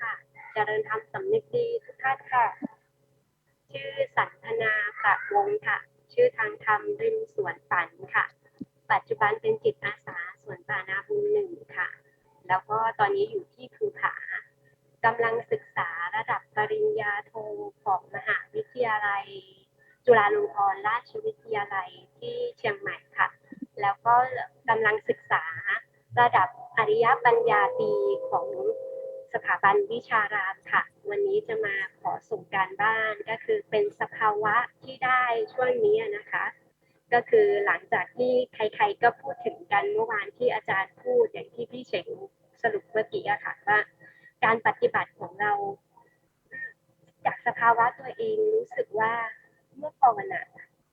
ค่ะเจริญธรรมสำนึกดีทุกท่านค่ะ ชื่อสันทนาประวงศ์ค่ะ ชื่อทางธรรมริมสวนฝันค่ะ ปัจจุบันเป็นจิตอาสาสวนป่านาบุญหนึ่งค่ะ แล้วก็ตอนนี้อยู่ที่ภูผากำลังศึกษาระดับปริญญาโทของมหาวิทยาลัย จุฬาลงกรณราชวิทยาลัยที่เชียงใหม่ค่ะ แล้วก็กำลังศึกษาระดับอริยปัญญาตีของ สถาบันวิชารามค่ะ วันนี้จะมาขอส่งการบ้านก็คือเป็นสภาวะที่ได้ช่วงนี้นะคะ ก็คือหลังจากที่ใครๆก็พูดถึงกันเมื่อวานที่อาจารย์พูดอย่างที่พี่เฉงสรุปเมื่อกี้อะค่ะว่า การปฏิบัติของเรา จากสภาวะตัวเองรู้สึกว่าเมื่อก่อนอะ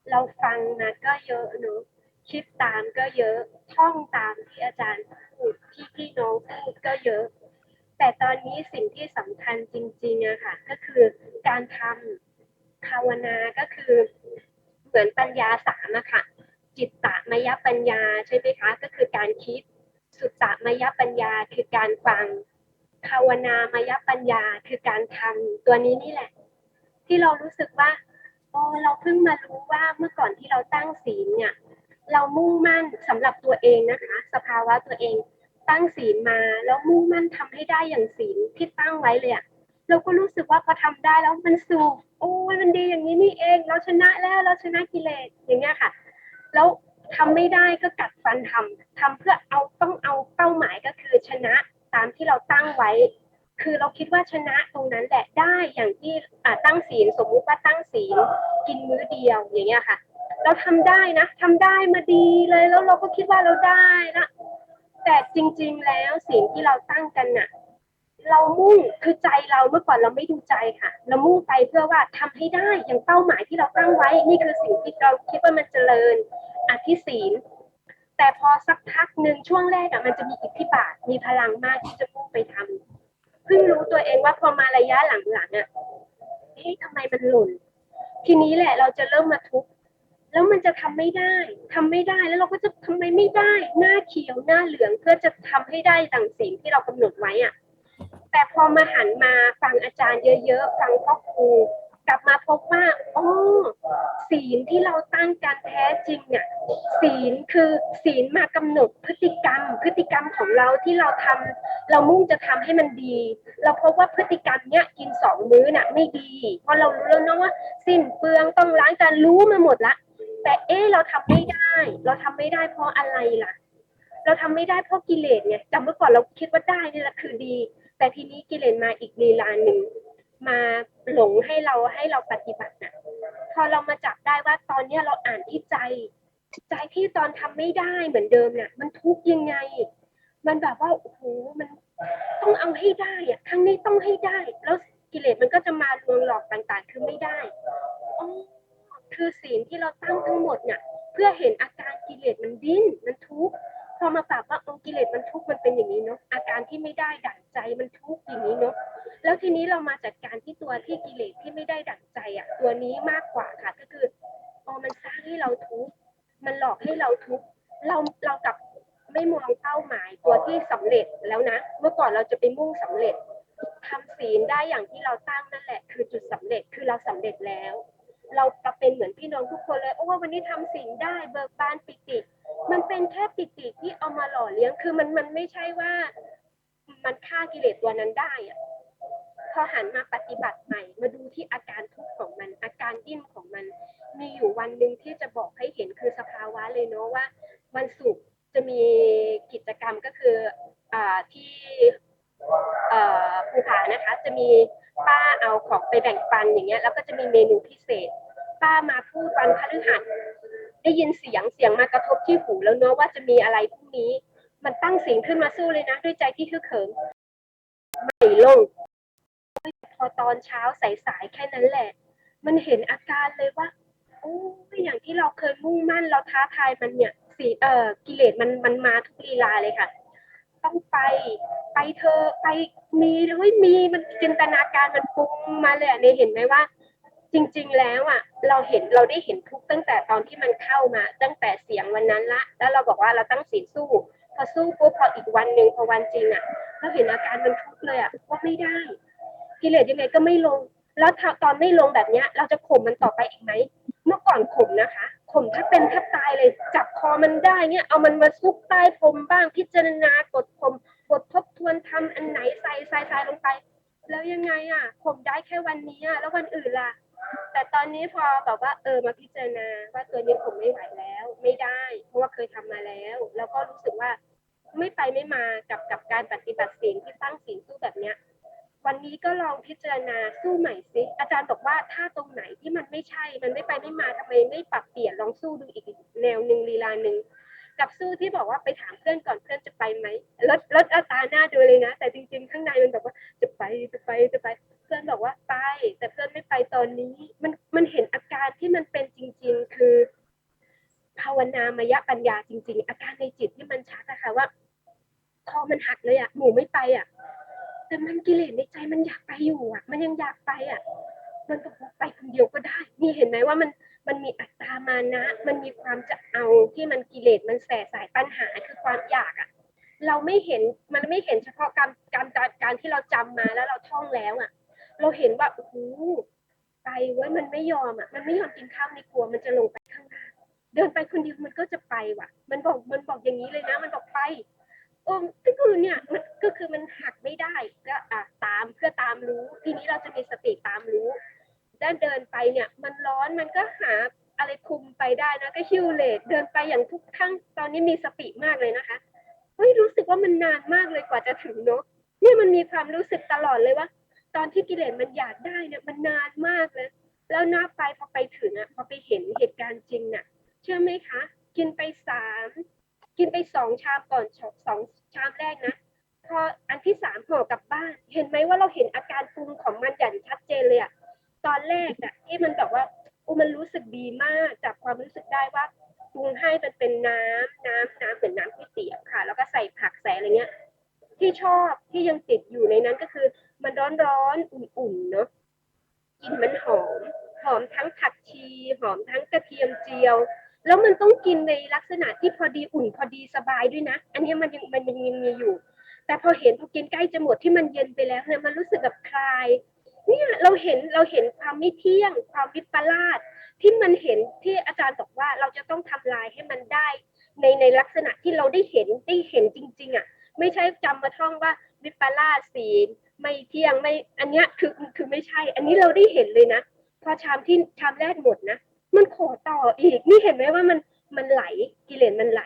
เราฟังมาก็เยอะเนอะคิดตามก็เยอะท่องตามที่อาจารย์พูดที่พี่น้องพูดก็เยอะ แต่ตอนนี้สิ่งที่สำคัญจริงๆอะค่ะ ก็คือการทำภาวนาก็คือเหมือนปัญญาสามอะค่ะ จิตตมยปัญญาใช่ไหมคะ ก็คือการคิด สุตตมยปัญญาคือการฟัง ภาวนามยปัญญาคือการทำตัวนี้นี่แหละ ที่เรารู้สึกว่าโอ้เราเพิ่งมารู้ว่าเมื่อก่อนที่เราตั้งศีลเนี่ย เรามุ่งมั่นสำหรับตัวเองนะคะ สภาวะตัวเอง ตั้งศีลมาแล้วมุ่งมั่นทำให้ได้อย่างศีลที่ตั้งไว้เลยอะเราก็รู้สึกว่าพอทำได้แล้วมันสุขโอ้ยมันดีอย่างนี้นี่เอง เราชนะแล้วเราชนะกิเลสอย่างเงี้ยค่ะ แล้วทำไม่ได้ก็กัดฟันทำทำเพื่อเอาต้องเอาเป้าหมายก็คือชนะตามที่เราตั้งไว้ คือเราคิดว่าชนะตรงนั้นแหละได้อย่างที่อ่าตั้งศีลสมมุติว่าตั้งศีลกินมื้อเดียวอย่างเงี้ยค่ะ เราทำได้นะทำได้มาดีเลยแล้วเราก็คิดว่าเราได้ละ แต่จริง ๆ แล้วสิ่งที่เราตั้งกันน่ะ เรามุ่งคือใจเราเมื่อก่อนเราไม่ดูใจค่ะ เรามุ่งไปเพื่อว่าทำให้ได้อย่างเป้าหมายที่เราตั้งไว้ นี่คือสิ่งที่เราคิดว่ามันเจริญอธิศีลแต่พอสักพักหนึ่งช่วงแรกอะมันจะมีอิทธิบาทมีพลังมากที่จะพุ่งไปทำเพิ่งรู้ตัวเองว่าพอมาระยะหลังๆอะเฮ้ยทำไมมันหล่นทีนี้แหละเราจะเริ่มมาทุกข์ แล้วมันจะทำไม่ได้ทำไม่ได้แล้วเราก็จะทำไมไม่ได้ หน้าเขียวหน้าเหลืองเพื่อจะทำให้ได้ดังสิ่งที่เรากำหนดไว้อะแต่พอมาหันมาฟังอาจารย์เยอะๆฟังพ่อครูกลับมาพบว่าอ๋อศีลที่เราตั้งการแท้จริงเนี่ยศีลคือศีลมากำหนดพฤติกรรม พฤติกรรมของเราที่เราทำเรามุ่งจะทำให้มันดี เราพบว่าพฤติกรรมเนี้ยกินสองมื้อน่ะไม่ดี เพราะเรารู้แล้วเนอะว่า สิ้นเปลืองต้องล้างจานรู้มาหมดละ แต่เอ๊เราทำไม่ได้ เราทำไม่ได้เพราะอะไรล่ะ เราทำไม่ได้เพราะกิเลสไงจำเมื่อก่อนเราคิดว่าได้นี่แหละคือดี แต่ทีนี้กิเลสมาอีกลีลาหนึ่งมาหลงให้เราให้เราปฏิบัติน่ะพอเรามาจับได้ว่าตอนเนี้ยเราอ่านที่ใจ ใจที่ตอนทำไม่ได้เหมือนเดิมเนี่ยมันทุกข์ยังไง มันแบบว่าโอ้โหมันต้องเอาให้ได้อะครั้งนี้ต้องให้ได้ แล้วกิเลสมันก็จะมาลวงหลอกต่างๆ คือไม่ได้ คือศีลที่เราตั้งทั้งหมดเนี่ยเพื่อเห็นอาการกิเลสมันดิ้นมันทุกข์พอมาปรับว่าองกิเลสมันทุกข์มันเป็นอย่างนี้เนาะอาการที่ไม่ได้ดั่งใจมันทุกข์อย่างนี้เนาะแล้วทีนี้เรามาจัดการที่ตัวที่กิเลสที่ไม่ได้ดั่งใจอะตัวนี้มากกว่าค่ะก็คือพอมันสร้างให้เราทุกข์มันหลอกให้เราทุกข์เราเรากับไม่มองเป้าหมายตัวที่สำเร็จแล้วนะ เมื่อก่อนเราจะไปมุ่งสำเร็จทำศีลได้อย่างที่เราตั้งนั่นแหละ คือจุดสำเร็จคือเราสำเร็จแล้ว เราจะเป็นเหมือนพี่น้องทุกคนเลยโอ้วันนี้ทำศีลได้เบิกบานปิติมันเป็นแค่ปิติที่เอามาหล่อเลี้ยงคือมันมันไม่ใช่ว่า มันฆ่ากิเลสตัวนั้นได้อะพอหันมาปฏิบัติใหม่ มาดูที่อาการทุกข์ของมัน อาการดิ้นของมัน มีอยู่วันหนึ่งที่จะบอกให้เห็นคือสภาวะเลยเนาะว่าวันศุกร์จะมีกิจกรรมก็คืออ่าที่ภูผานะคะ จะมีป้าเอาของไปแบ่งปันอย่างเงี้ยแล้วก็จะมีเมนูพิเศษ ป้ามาพูดวันพฤหัสได้ยินเสียงเสียงมากระทบที่หูแล้วเนาะว่าจะมีอะไรพรุ่งนี้ มันตั้งเสียงขึ้นมาสู้เลยนะด้วยใจที่คือเขิมไม่ลงพอตอนเช้าสายๆแค่นั้นแหละ มันเห็นอาการเลยว่าโอ้ยอย่างที่เราเคยมุ่งมั่นเราท้าทายมันเนี่ยสีเอ่อกิเลสมันมันมาทุกลีลาเลยค่ะ ต้องไปไปเธอไปมีเฮ้ยมีมันจินตนาการมันปรุงมาเลยเนี่ยเห็นไหมว่า จริงๆแล้วอะเราเห็นเราได้เห็นทุกตั้งแต่ตอนที่มันเข้ามา ตั้งแต่เสียงวันนั้นละ แล้วเราบอกว่าเราตั้งศีลสู้ พอสู้ปุ๊บพออีกวันหนึ่งพอวันจริงอะเราเห็นอาการมันทุกเลยอะว่าไม่ได้กิเลสยังไงก็ไม่ลง แล้วตอนไม่ลงแบบเนี้ย เราจะข่มมันต่อไปอีกไหมเมื่อก่อนข่มนะคะข่มถ้าเป็นแทบตายเลยจับคอมันได้เนี่ยเอามันมาซุกใต้พรมบ้างพิจารณากดข่มกดทบทวนทำอันไหนใส่ใส่ใส่ลงไป แล้วยังไงอะข่มได้แค่วันนี้อะแล้ววันอื่นล่ะ แต่ตอนนี้พอแบบว่าเออมาพิจารณาว่าตัวนี้ผมไม่ไหวแล้ว ไม่ได้ เพราะว่าเคยทำมาแล้ว แล้วก็รู้สึกว่าไม่ไปไม่มากับกับการปฏิบัติศีลที่ตั้งศีลสู้แบบเนี้ย วันนี้ก็ลองพิจารณาสู้ใหม่สิอาจารย์บอกว่าถ้าตรงไหนที่มันไม่ใช่ มันไม่ไปไม่มาทำไมไม่ปรับเปลี่ยนลองสู้ดูอีกแนวหนึ่งลีลาหนึ่งกับสู้ที่บอกว่าไปถามเพื่อนก่อนเพื่อนจะไปไหมลดลดอาตาหน้าดูเลยนะ แต่จริงๆ ข้างในมันแบบว่าจะไปจะไปจะไป เพื่อนบอกว่าไป แต่เพื่อนไม่ไปตอนนี้ มันมันเห็นอาการที่มันเป็นจริง ๆ คือ ภาวนามยปัญญาจริง ๆ อาการในจิตที่มันชัดนะคะว่าคอมันหักเลยอะหนูไม่ไปอะ แต่มันกิเลสในใจมันอยากไปอยู่อะ มันยังอยากไปอะ มันก็ไปคนเดียวก็ได้นี่เห็นไหมว่ามันมันมีอัตตามานะ มันมีความจะเอาที่มันกิเลสมันแสสายปัญหาคือความอยากอะ เราไม่เห็นมันไม่เห็นเฉพาะการการการการที่เราจำมาแล้วเราท่องแล้วอะ เราเห็นว่าโอ้โหไปเว้ยมันไม่ยอมอะมันไม่ยอมกินข้าวในครัวมันจะลงไปข้างล่างเดินไปคนเดียวมันก็จะไปว่ะ มันบอกมันบอกอย่างนี้เลยนะ มันบอกไปโอ้ก็คือเนี่ยมันก็คือมันหักไม่ได้ก็อะตามเพื่อตามรู้ ทีนี้เราจะมีสติตามรู้ด้านเดินไปเนี่ย มันร้อนมันก็หาอะไรคุมไปได้นะก็ฮิวเลตเดินไปอย่างทุกทั้งตอนนี้มีสติมากเลยนะคะเฮ้ยรู้สึกว่ามันนานมากเลยกว่าจะถึงเนาะเนี่ยมันมีความรู้สึกตลอดเลยว่า ตอนที่กิเลสมันอยากได้เนี่ยมันนานมากเลยแล้วนับไปพอไปถึงอะพอไปเห็นเหตุการณ์จริงน่ะ เชื่อไหมคะ กินไปสามกินไปสองชามก่อนสองชามแรกนะพออันที่สามห่อกลับบ้าน เห็นไหมว่าเราเห็นอาการปรุงของมันอย่างชัดเจนเลยอะตอนแรกอะที่มันแบบว่าอุมันรู้สึกดีมากจากความรู้สึกได้ว่าปรุงให้มันเป็นน้ำ พอดีอุ่นพอดีสบายด้วยนะ อันนี้มันยังมันยังมีอยู่ แต่พอเห็นพอกินใกล้จะหมดที่มันเย็นไปแล้วเนี่ยมันรู้สึกแบบคลายเนี่ยเราเห็นเราเห็นความไม่เที่ยง ความวิปลาสที่มันเห็นที่อาจารย์บอกว่าเราจะต้องทำลายให้มันได้ ในในลักษณะที่เราได้เห็นได้เห็นจริง ๆ อะ ไม่ใช่จำมาท่องว่าวิปลาสศีลไม่เที่ยงไม่อันเนี้ยคือคือไม่ใช่ อันนี้เราได้เห็นเลยนะพอชามที่ชามแรกหมดนะมันขอต่ออีกนี่เห็นไหมว่ามันมันไหล กิเลสมันไหล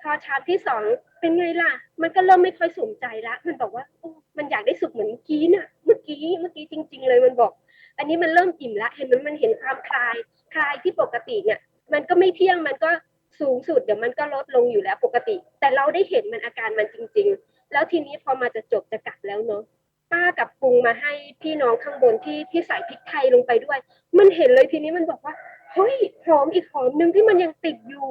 พอชามที่สองเป็นไงล่ะ มันก็เริ่มไม่ค่อยสนใจละมันบอกว่าโอ้มันอยากได้สุขเหมือนกี้น่ะ เมื่อกี้เมื่อกี้จริง ๆ เลยมันบอก อันนี้มันเริ่มอิ่มละเห็นมันมันเห็นความคลายคลายที่ปกติเนี่ย มันก็ไม่เที่ยงมันก็สูงสุดเดี๋ยวมันก็ลดลงอยู่แล้วปกติ แต่เราได้เห็นมันอาการมันจริง ๆ แล้วทีนี้พอมาจะจบจะกลับแล้วเนาะป้ากับปรุงมาให้พี่น้องข้างบนที่ที่ใส่พริกไทยลงไปด้วย มันเห็นเลยทีนี้มันบอกว่าเฮ้ยหอมอีกหอมหนึ่งที่มันยังติดอยู่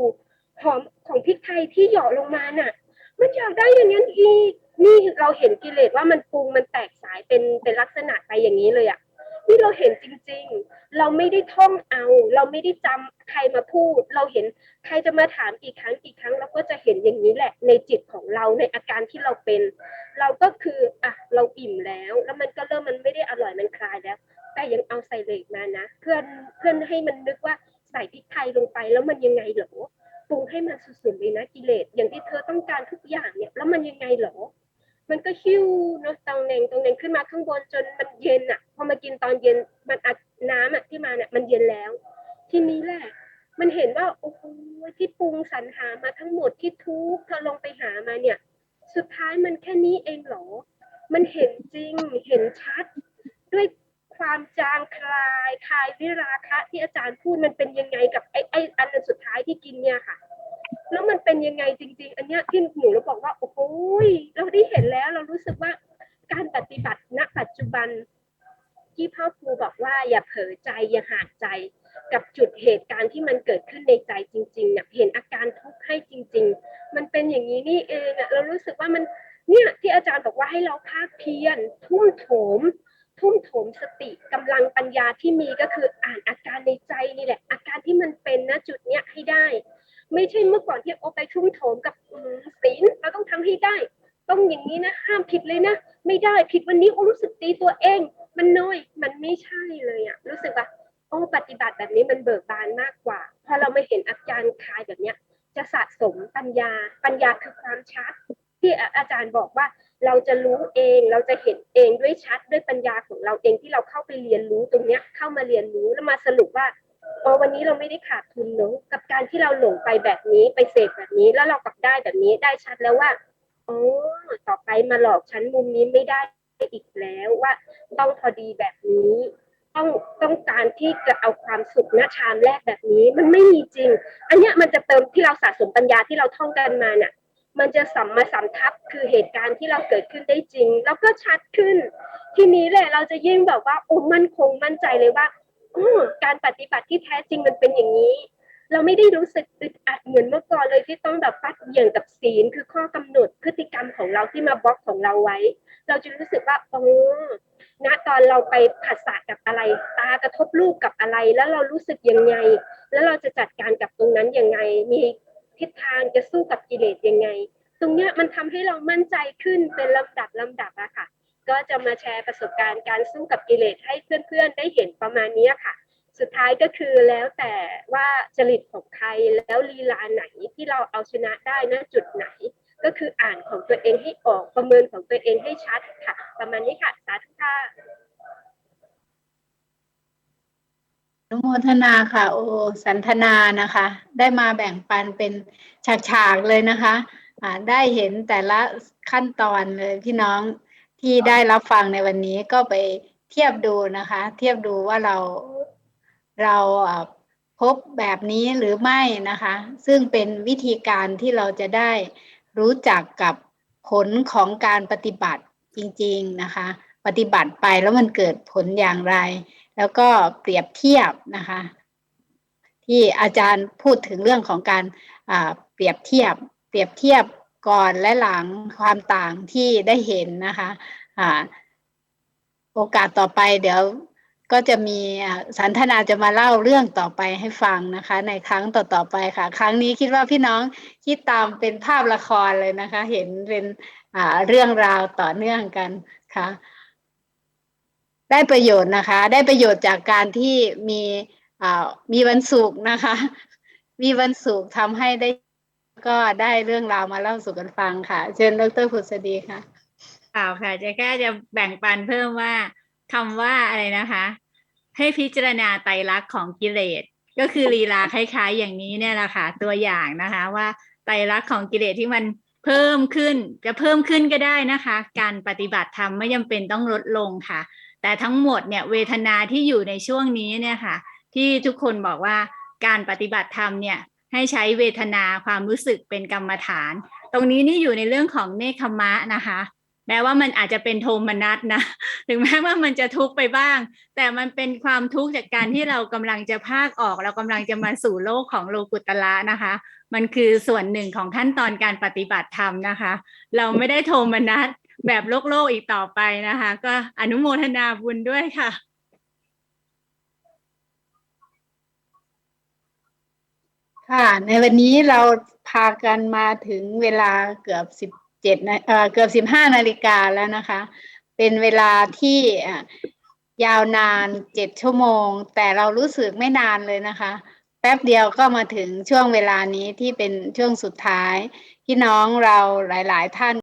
หอมของพริกไทยที่หยาะลงมาน่ะ มันอยากได้อย่างนั้นอีกนี่เราเห็นกิเลสว่ามันปรุงมันแตกสายเป็นเป็นลักษณะไปอย่างนี้เลยอะนี่เราเห็นจริง ๆ เราไม่ได้ท่องเอา เราไม่ได้จำใครมาพูด เราเห็นใครจะมาถามกี่ครั้งกี่ครั้งเราก็จะเห็นอย่างนี้แหละ ในจิตของเราในอาการที่เราเป็น เราก็คืออะเราอิ่มแล้ว แล้วมันก็เริ่มมันไม่ได้อร่อยมันคลายแล้ว แต่ยังเอาใส่เหล็กมานะ เพื่อนเพื่อนให้มันนึกว่าใส่พริกไทยลงไปแล้วมันยังไงเหรอ ปรุงให้มันสุดๆเลยนะกิเลสอย่างที่เธอต้องการทุกอย่างเนี่ย แล้วมันยังไงเหรอ มันก็หิ้วเนาะตองเน่งตองเน่งขึ้นมาข้างบนจนมันเย็นอะ พอมากินตอนเย็นมันอัดน้ำอะที่มาเนี่ยมันเย็นแล้ว ทีนี้แหละมันเห็นว่าโอ้โหที่ปรุงสรรหามาทั้งหมดที่ทุกเธอลงไปหามาเนี่ย สุดท้ายมันแค่นี้เองเหรอ มันเห็นจริงเห็นชัด ด้วย ความจางคลายคลายวิราคะที่อาจารย์พูดมันเป็นยังไงกับไอ้ไอ้อันสุดท้ายที่กินเนี่ยค่ะ แล้วมันเป็นยังไงจริง ๆ อันเนี้ยที่หนูเราบอกว่าโอ้โหยเราได้เห็นแล้วเรารู้สึกว่าการปฏิบัติณปัจจุบันที่พ่อครูบอกว่าอย่าเผลอใจอย่าหาดใจ กับจุดเหตุการณ์ที่มันเกิดขึ้นในใจจริงๆเนี่ยเห็นอาการทุกข์ให้จริง ๆ มันเป็นอย่างนี้นี่เองอะเรารู้สึกว่ามันเนี่ยที่อาจารย์บอกว่าให้เราภาคเพียรทุ่มโถม ทุ่มโถมสติกำลังปัญญาที่มีก็คืออ่านอาการในใจนี่แหละ อาการที่มันเป็นนะจุดเนี้ยให้ได้ ไม่ใช่เมื่อก่อนที่โอไปทุ่มโถมกับอืมศีลเราต้องทำให้ได้ ต้องอย่างนี้นะห้ามผิดเลยนะไม่ได้ผิดวันนี้โอ้รู้สึกตีตัวเอง มันน้อยมันไม่ใช่เลยอะรู้สึกว่าโอ้ปฏิบัติแบบนี้มันเบิกบานมากกว่าพอเราไม่เห็นอาจารย์คายแบบเนี้ยจะสะสมปัญญาปัญญาคือความชัดที่อาจารย์บอกว่า เราจะรู้เองเราจะเห็นเองด้วยชัดด้วยปัญญาของเราเองที่เราเข้าไปเรียนรู้ตรงเนี้ยเข้ามาเรียนรู้แล้วมาสรุปว่าโอ้วันนี้เราไม่ได้ขาดทุนเนอะกับการที่เราหลงไปแบบนี้ไปเสพแบบนี้ แล้วเรากลับได้แบบนี้ได้ชัดแล้วว่าโอ้ต่อไปมาหลอกฉันมุมนี้ไม่ได้อีกแล้วว่าต้องพอดีแบบนี้ ต้องต้องการที่จะเอาความสุขณชามแรกแบบนี้มันไม่มีจริง อันเนี้ยมันจะเติมที่เราสะสมปัญญาที่เราท่องกันมาน่ะ มันจะสัมมาสัมทับคือเหตุการณ์ที่เราเกิดขึ้นได้จริง แล้วก็ชัดขึ้น ทีนี้แหละเราจะยิ่งแบบว่าโอ้มั่นคงมั่นใจเลยว่าอการปฏิบัติที่แท้จริงมันเป็นอย่างนี้ เราไม่ได้รู้สึกอึดอัดเหมือนเมื่อก่อนเลยที่ต้องแบบฟัดเหวี่ยงกับศีลคือข้อกำหนดพฤติกรรมของเราที่มาบล็อกของเราไว้ เราจะรู้สึกว่าโอ้ณตอนเราไปผัสสะกับอะไร ตากระทบรูปกับอะไร แล้วเรารู้สึกยังไง แล้วเราจะจัดการกับตรงนั้นยังไง มี ทิศทางจะสู้กับกิเลสยังไง ตรงเนี้ยมันทำให้เรามั่นใจขึ้นเป็นลำดับลำดับอะค่ะ ก็จะมาแชร์ประสบการณ์การสู้กับกิเลสให้เพื่อนๆได้เห็นประมาณนี้ค่ะ สุดท้ายก็คือแล้วแต่ว่าจริตของใครแล้วลีลาไหนที่เราเอาชนะได้ณจุดไหน ก็คืออ่านของตัวเองให้ออกประเมินของตัวเองให้ชัดค่ะ ประมาณนี้ค่ะสาธุค่ะ อ นุโมทนาค่ะ โอสันทนานะคะ ได้มาแบ่งปันเป็นฉากๆเลยนะคะอ่าได้เห็นแต่ละขั้นตอนเลยพี่น้องที่ได้รับฟังในวันนี้ก็ไปเทียบดูนะคะ เทียบดูว่าเราเราพบแบบนี้หรือไม่นะคะ ซึ่งเป็นวิธีการที่เราจะได้รู้จักกับผลของการปฏิบัติจริง ๆนะคะ ปฏิบัติไปแล้วมันเกิดผลอย่างไร แล้วก็เปรียบเทียบนะคะ ที่อาจารย์พูดถึงเรื่องของการเปรียบเทียบ เปรียบเทียบก่อนและหลังความต่างที่ได้เห็นนะคะอ่าโอกาสต่อไปเดี๋ยวก็จะมีสันทนาจะมาเล่าเรื่องต่อไปให้ฟังนะคะ ในครั้งต่อๆไปค่ะ ครั้งนี้คิดว่าพี่น้องคิดตามเป็นภาพละครเลยนะคะ เห็นเป็นเรื่องราวต่อเนื่องกันค่ะ ได้ประโยชน์นะคะ ได้ประโยชน์จากการที่มีอ่ามีวันศุกร์นะคะ มีวันศุกร์ทำให้ได้ก็ได้เรื่องราวมาเล่าสู่กันฟังค่ะ เชิญดรผุษดีค่ะเปล่าค่ะจะแค่จะแบ่งปันเพิ่มว่าคำว่าอะไรนะคะ ให้พิจารณาไตรลักษณ์ของกิเลส ก็คือลีลาคล้าย ๆ อย่างนี้เนี่ยแหละค่ะตัวอย่างนะคะ ว่าไตรลักษณ์ของกิเลสที่มันเพิ่มขึ้นจะเพิ่มขึ้นก็ได้นะคะ การปฏิบัติธรรมไม่จำเป็นต้องลดลงค่ะ แต่ทั้งหมดเนี่ยเวทนาที่อยู่ในช่วงนี้เนี่ยค่ะ ที่ทุกคนบอกว่าการปฏิบัติธรรมเนี่ยให้ใช้เวทนาความรู้สึกเป็นกรรมฐาน ตรงนี้นี่อยู่ในเรื่องของเนคขมะนะคะแม้ว่ามันอาจจะเป็นโทมนัสนะถึงแม้ว่ามันจะทุกข์ไปบ้าง แต่มันเป็นความทุกข์จากการที่เรากำลังจะพากออก เรากำลังจะมาสู่โลกของโลกุตละนะคะ มันคือส่วนหนึ่งของขั้นตอนการปฏิบัติธรรมนะคะ เราไม่ได้โทมนัส แบบโลกโลกอีกต่อไปนะคะ ก็อนุโมทนาบุญด้วยค่ะค่ะในวันนี้เราพากันมาถึงเวลาเกือบสิบเจ็ดนเอ่อเกือบสิบห้านาฬิกาแล้วนะคะ เป็นเวลาที่ยาวนานเจ็ดชั่วโมง แต่เรารู้สึกไม่นานเลยนะคะ แป๊บเดียวก็มาถึงช่วงเวลานี้ที่เป็นช่วงสุดท้าย พี่น้องเราหลาย ๆ ท่าน